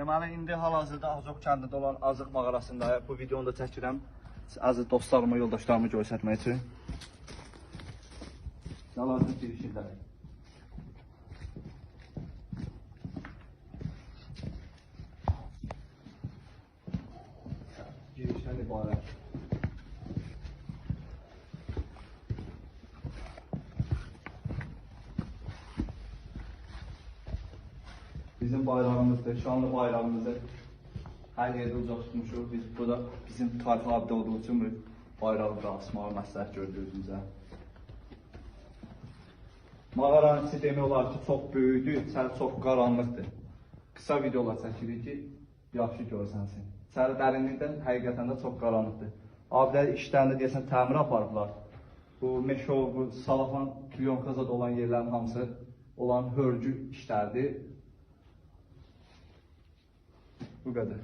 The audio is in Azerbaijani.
Deməli indi hal-hazırda Azok kəndində olan Azıq mağarasındayıq. Bu videonu da çəkirəm əziz dostlarıma, yoldaşlarıma göstərmək üçün. Hal-hazırda girişindəyik. Girişdən ibarət. Bizim bayrağımızdır, şanlı bayrağımızı her yerde uzak tutmuşuq. Biz burada bizim tarix abide olduğu için bu bayrağı da asmağı məsləhət gördük bizə. Mağaranın içi demək olar ki, çox böyükdür, içəri çox qaranlıqdır. Qısa videolar çəkirik ki, yaxşı görsənsin. İçəri dərinlikdən həqiqətən də çox qaranlıqdır. Abidələr işlərində deyəsən təmir aparıblar. Bu meşo, bu salafan, plyonka zad olan yerlərin hamısı olan hörgü işlərdir. Bu qədər.